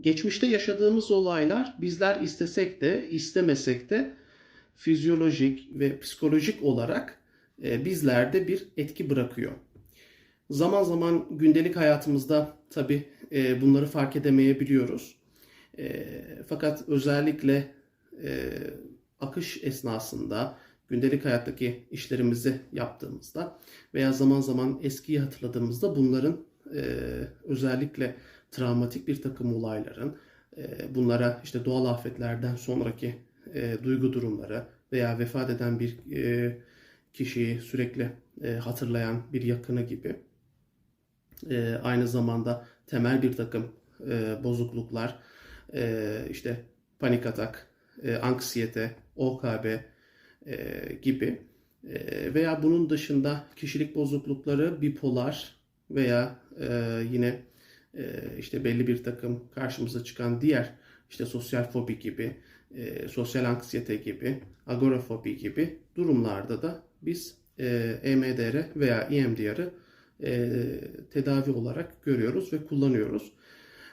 Geçmişte yaşadığımız olaylar bizler istesek de istemesek de fizyolojik ve psikolojik olarak e, bizlerde bir etki bırakıyor. Zaman zaman gündelik hayatımızda tabii e, bunları fark edemeyebiliyoruz. E, fakat özellikle akış esnasında gündelik hayattaki işlerimizi yaptığımızda veya zaman zaman eskiyi hatırladığımızda bunların özellikle travmatik bir takım olayların e, bunlara işte doğal afetlerden sonraki e, duygu durumları veya vefat eden bir e, kişiyi sürekli hatırlayan bir yakını gibi aynı zamanda temel bir takım bozukluklar işte panik atak, anksiyete, OKB gibi veya bunun dışında kişilik bozuklukları bipolar veya yine işte belli bir takım karşımıza çıkan diğer işte sosyal fobi gibi, e, sosyal anksiyete gibi, agorafobi gibi durumlarda da biz e, EMDR veya EMDR'ı e, tedavi olarak görüyoruz ve kullanıyoruz.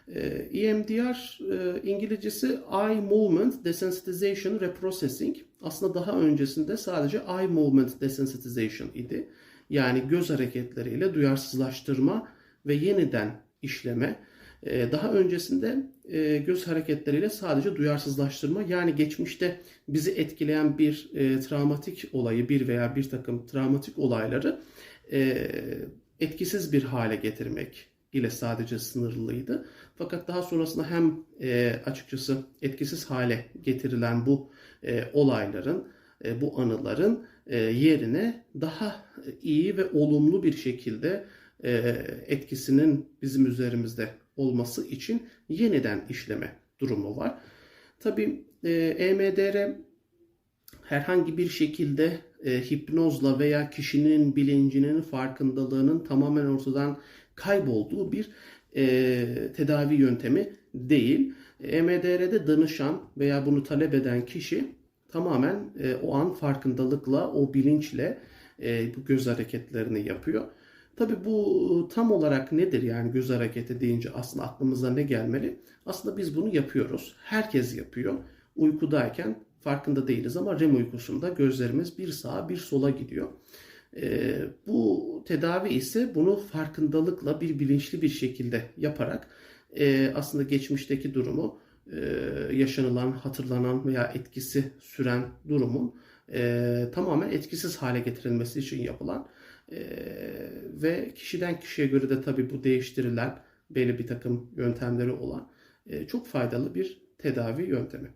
E, EMDR e, İngilizcesi Eye Movement Desensitization Reprocessing. Aslında daha öncesinde sadece Eye Movement Desensitization idi. Yani göz hareketleriyle duyarsızlaştırma ve yeniden işleme. E, daha öncesinde e, göz hareketleriyle sadece duyarsızlaştırma yani geçmişte bizi etkileyen bir e, travmatik olayı bir veya bir takım travmatik olayları e, etkisiz bir hale getirmek ile sadece sınırlıydı. Fakat daha sonrasında hem açıkçası etkisiz hale getirilen bu olayların, bu anıların yerine daha iyi ve olumlu bir şekilde etkisinin bizim üzerimizde olması için yeniden işleme durumu var. Tabii e, EMDR herhangi bir şekilde e, hipnozla veya kişinin bilincinin farkındalığının tamamen ortadan kaybolduğu bir e, tedavi yöntemi değil. EMDR'de danışan veya bunu talep eden kişi tamamen e, o an farkındalıkla, o bilinçle e, bu göz hareketlerini yapıyor. Tabi bu tam olarak nedir yani göz hareketi deyince aslında aklımıza ne gelmeli? Aslında biz bunu yapıyoruz. Herkes yapıyor. Uykudayken farkında değiliz ama REM uykusunda gözlerimiz bir sağa bir sola gidiyor. E, bu tedavi ise bunu farkındalıkla bir bilinçli bir şekilde yaparak e, aslında geçmişteki durumu e, yaşanılan, hatırlanan veya etkisi süren durumun e, tamamen etkisiz hale getirilmesi için yapılan e, ve kişiden kişiye göre de tabii bu değiştirilen belli bir takım yöntemleri olan e, çok faydalı bir tedavi yöntemi.